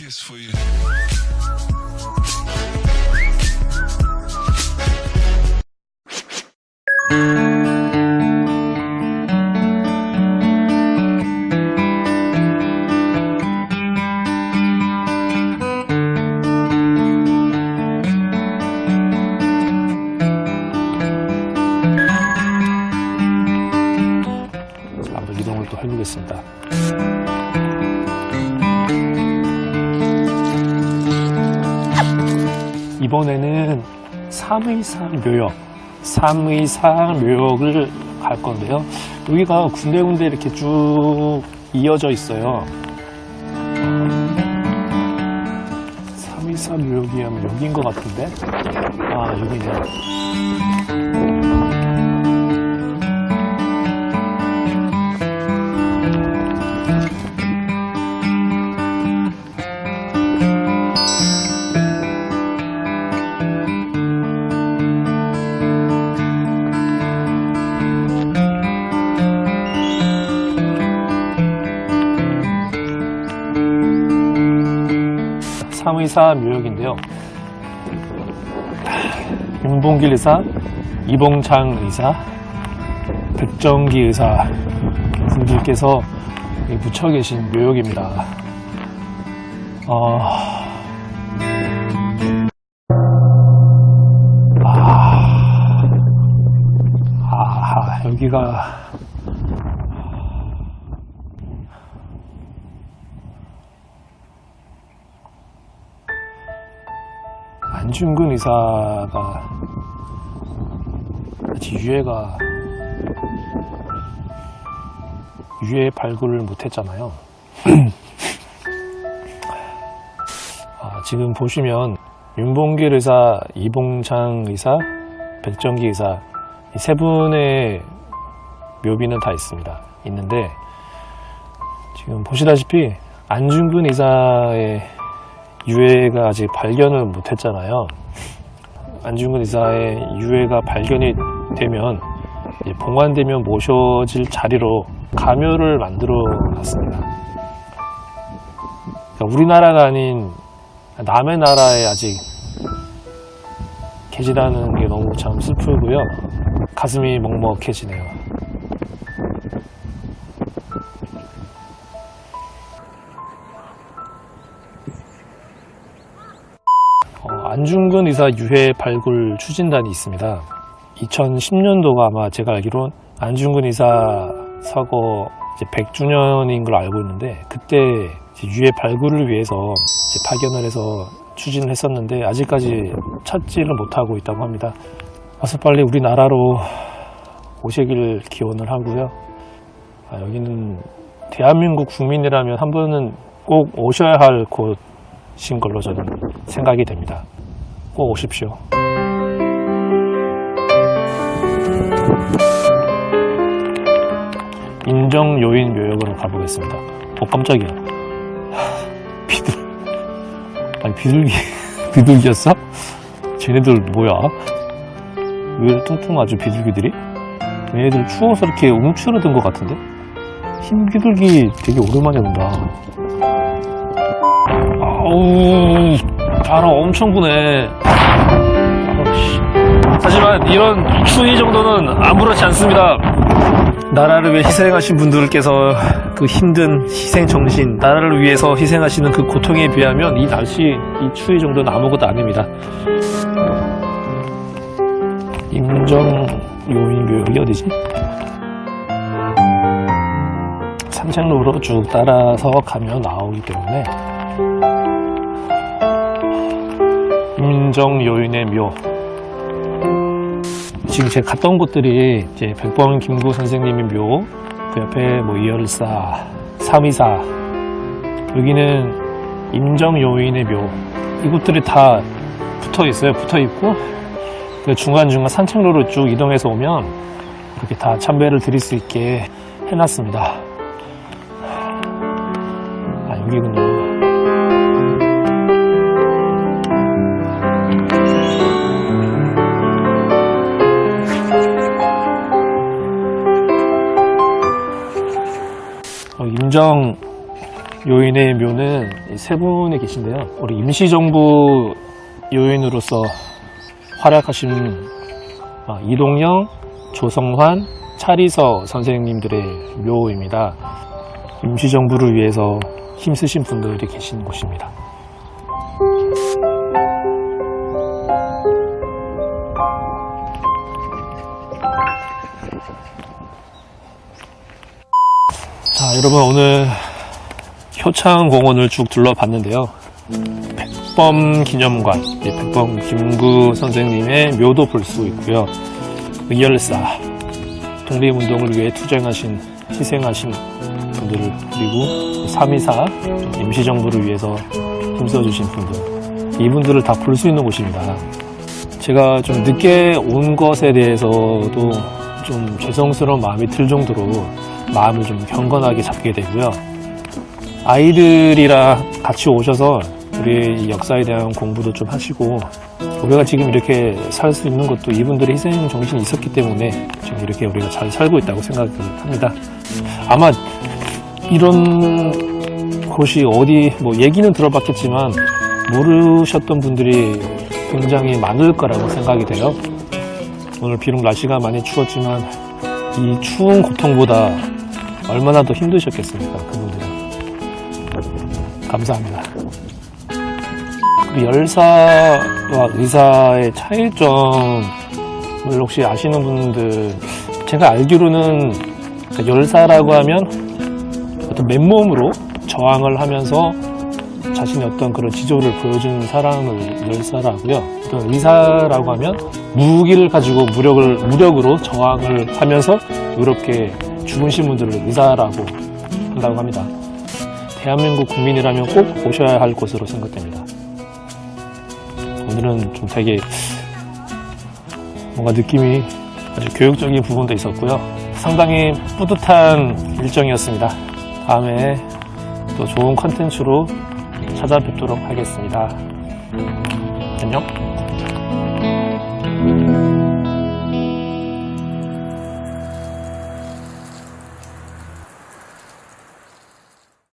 kiss for you. 이번에는 삼의산 묘역, 삼의산 묘역을 갈 건데요. 여기가 군데군데 이렇게 쭉 이어져 있어요. 삼의산 묘역이 아마 여기인 것 같은데? 아, 여기네. 삼의사 묘역인데요. 윤봉길 의사, 이봉창 의사, 백정기 의사 분들께서 묻혀 계신 묘역입니다. 어... 아... 아, 여기가 안중근 의사가 아직 유해가 유해 발굴을 못했잖아요. 아, 지금 보시면 윤봉길 의사, 이봉창 의사, 백정기 의사 이세 분의 묘비는 다 있습니다. 있는데 지금 보시다시피 안중근 의사의 유해가 아직 발견을 못했잖아요. 안중근 의사의 유해가 발견이 되면 봉환되면 모셔질 자리로 가묘를 만들어 놨습니다. 그러니까 우리나라가 아닌 남의 나라에 아직 계시다는 게 너무 참 슬프고요. 가슴이 먹먹해지네요. 어, 안중근 의사 유해 발굴 추진단이 있습니다. 2010년도가 아마 제가 알기론 안중근 의사 사고 이제 100주년인 걸 알고 있는데 그때 유해 발굴을 위해서 파견을 해서 추진을 했었는데 아직까지 찾지를 못하고 있다고 합니다. 와서 빨리 우리나라로 오시길 기원을 하고요. 아, 여기는 대한민국 국민이라면 한 번은 꼭 오셔야 할 곳인 걸로 저는 생각이 됩니다. 꼭 오십시오. 인정 요인 묘역으로 가보겠습니다. 어 깜짝이야. 하, 비둘 아니 비둘기 비둘기였어? 쟤네들 뭐야? 왜 이렇게 뚱뚱하죠 비둘기들이? 얘네들 추워서 이렇게 움츠러든 것 같은데? 흰 비둘기 되게 오랜만에 본다. 바람 엄청 부네. 하지만 이런 추위 정도는 아무렇지 않습니다. 나라를 위해 희생하신 분들께서 그 힘든 희생 정신, 나라를 위해서 희생하시는 그 고통에 비하면 이 날씨, 이 추위 정도는 아무것도 아닙니다. 임정 요인 묘역이 어디지? 산책로로 쭉 따라서 가면 나오기 때문에 임정 요인의 묘 지금 제가 갔던 곳들이 이제 백범 김구 선생님의 묘, 그 옆에 뭐 이열사, 삼이사, 여기는 임정 요인의 묘, 이곳들이 다 붙어 있어요. 붙어 있고 그 중간중간 산책로로 쭉 이동해서 오면 이렇게 다 참배를 드릴 수 있게 해놨습니다. 아 여기군요. 어, 임정 요인의 묘는 이세 분이 계신데요. 우리 임시정부 요인으로서 활약하신 아, 이동영, 조성환, 차리서 선생님들의 묘입니다. 임시정부를 위해서 힘쓰신 분들이 계신 곳입니다. 자, 여러분 오늘 효창공원을 쭉 둘러봤는데요. 백범 기념관, 이 백범 김구 선생님의 묘도 볼 수 있고요. 의열사, 독립운동을 위해 투쟁하신, 희생하신 분들, 그리고 3.24 임시정부를 위해서 힘써주신 분들, 이분들을 다 볼 수 있는 곳입니다. 제가 좀 늦게 온 것에 대해서도 좀 죄송스러운 마음이 들 정도로 마음을 좀 경건하게 잡게 되고요. 아이들이랑 같이 오셔서 우리 이 역사에 대한 공부도 좀 하시고 우리가 지금 이렇게 살 수 있는 것도 이분들의 희생 정신이 있었기 때문에 지금 이렇게 우리가 잘 살고 있다고 생각을 합니다. 아마 이런 곳이 어디 뭐 얘기는 들어봤겠지만 모르셨던 분들이 굉장히 많을 거라고 생각이 돼요. 오늘 비록 날씨가 많이 추웠지만 이 추운 고통보다 얼마나 더 힘드셨겠습니까, 그분들은. 감사합니다. 우리 열사와 의사의 차이점을 혹시 아시는 분들, 제가 알기로는 그러니까 열사라고 하면 어떤 맨몸으로 저항을 하면서 자신의 어떤 그런 지조를 보여준 사람을 열사라고요. 어떤 의사라고 하면 무기를 가지고 무력을 무력으로 저항을 하면서 이렇게 죽으신 분들을 의사라고 한다고 합니다. 대한민국 국민이라면 꼭 오셔야 할 곳으로 생각됩니다. 오늘은 좀 되게 뭔가 느낌이 아주 교육적인 부분도 있었고요. 상당히 뿌듯한 일정이었습니다. 다음에 또 좋은 컨텐츠로 찾아뵙도록 하겠습니다. 안녕.